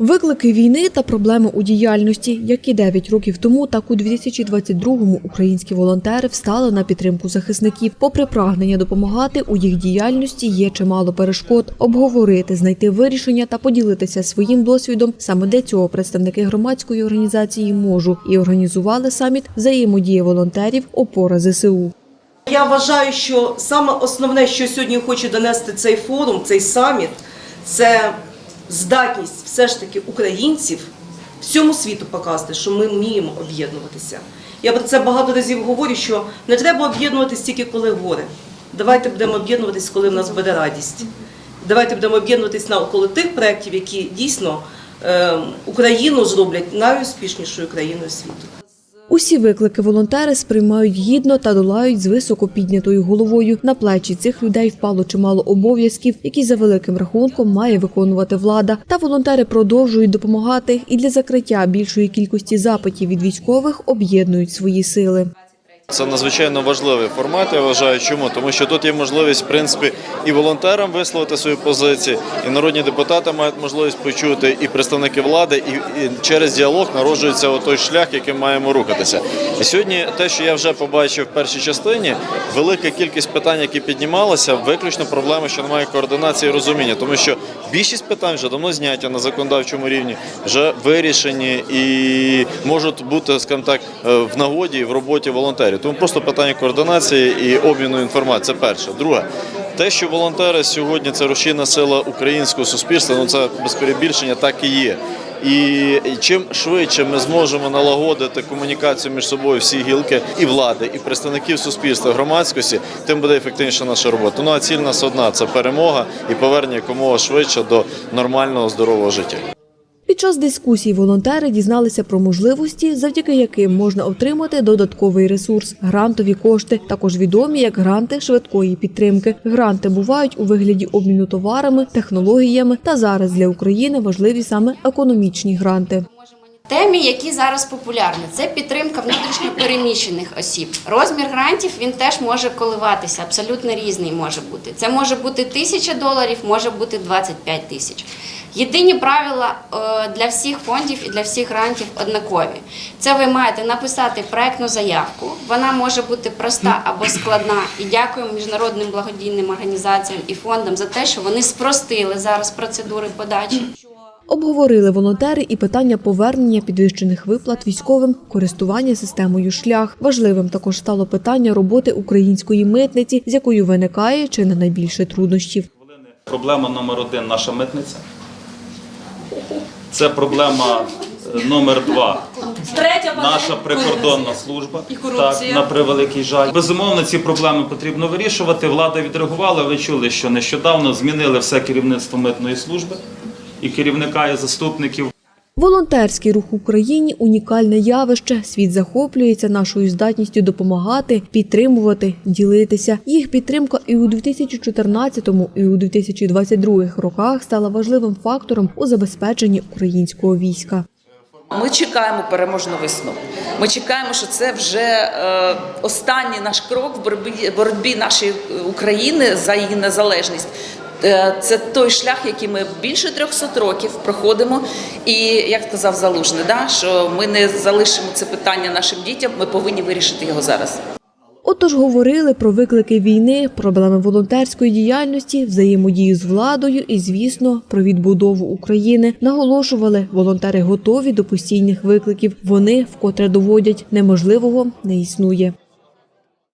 Виклики війни та проблеми у діяльності, як і 9 років тому, так у 2022-му українські волонтери встали на підтримку захисників. Попри прагнення допомагати, у їх діяльності є чимало перешкод. Обговорити, знайти вирішення та поділитися своїм досвідом. Саме для цього представники громадської організації можу і організували саміт взаємодії волонтерів опора ЗСУ. Я вважаю, що саме основне, що сьогодні хоче донести цей форум, цей саміт, це здатність все ж таки українців всьому світу показати, що ми вміємо об'єднуватися. Я про це багато разів говорю, що не треба об'єднуватись тільки коли горе. Давайте будемо об'єднуватись, коли в нас буде радість. Давайте будемо об'єднуватись навколо тих проєктів, які дійсно е, Україну зроблять найуспішнішою країною світу. Усі виклики волонтери сприймають гідно та долають з високо піднятою головою. На плечі цих людей впало чимало обов'язків, які за великим рахунком має виконувати влада. Та волонтери продовжують допомагати і для закриття більшої кількості запитів від військових об'єднують свої сили. Це надзвичайно важливий формат. Я вважаю, чому тому, що тут є можливість в принципі і волонтерам висловити свої позиції, і народні депутати мають можливість почути, і представники влади, і, через діалог народжується той шлях, яким маємо рухатися. І сьогодні, те, що я вже побачив в першій частині, велика кількість питань, які піднімалися, виключно проблеми, що немає координації і розуміння, тому що більшість питань вже давно зняті на законодавчому рівні, вже вирішені і можуть бути, скажімо так, е, в нагоді в роботі волонтерів. Тому просто питання координації і обміну інформації. Це перше. Друге, те, що волонтери сьогодні це рушійна сила українського суспільства, ну це без перебільшення так і є. І чим швидше ми зможемо налагодити комунікацію між собою всі гілки і влади, і представників суспільства, громадськості, тим буде ефективніша наша робота. Ну а ціль нас одна це перемога і повернення якомога швидше до нормального здорового життя. Під час дискусій волонтери дізналися про можливості, завдяки яким можна отримати додатковий ресурс грантові кошти, також відомі як гранти швидкої підтримки. Гранти бувають у вигляді обміну товарами, технологіями та зараз для України важливі саме економічні гранти. Темі, які зараз популярні, це підтримка внутрішньо переміщених осіб. Розмір грантів він теж може коливатися, абсолютно різний може бути. Це може бути тисяча доларів, може бути 25 тисяч. Єдині правила е, для всіх фондів і для всіх грантів однакові. Це ви маєте написати проектну заявку. Вона може бути проста або складна. І дякуємо міжнародним благодійним організаціям і фондам за те, що вони спростили зараз процедури подачі. Обговорили волонтери і питання повернення підвищених виплат військовим, користування системою шлях. Важливим також стало питання роботи української митниці, з якою виникає чи не найбільше труднощів. Проблема номер один наша митниця. Це проблема е, номер два. Наша прикордонна служба. Так, на превеликий жаль. Безумовно, ці проблеми потрібно вирішувати. Влада відреагувала. Ви чули, що нещодавно змінили все керівництво митної служби і керівника, і заступників. Волонтерський рух в Україні унікальне явище. Світ захоплюється нашою здатністю допомагати, підтримувати, ділитися. Їх підтримка і у 2014 і у 2022 роках стала важливим фактором у забезпеченні українського війська. Ми чекаємо переможну весну. Ми чекаємо, що це вже е, останній наш крок в боротьбі, боротьбі нашої України за її незалежність. Е, Це той шлях, який ми більше 300 років проходимо. І як сказав Залужний, да, що ми не залишимо це питання нашим дітям, ми повинні вирішити його зараз. Отож говорили про виклики війни, проблеми волонтерської діяльності, взаємодію з владою і, звісно, про відбудову України. Наголошували, волонтери готові до постійних викликів. Вони вкотре доводять неможливого не існує.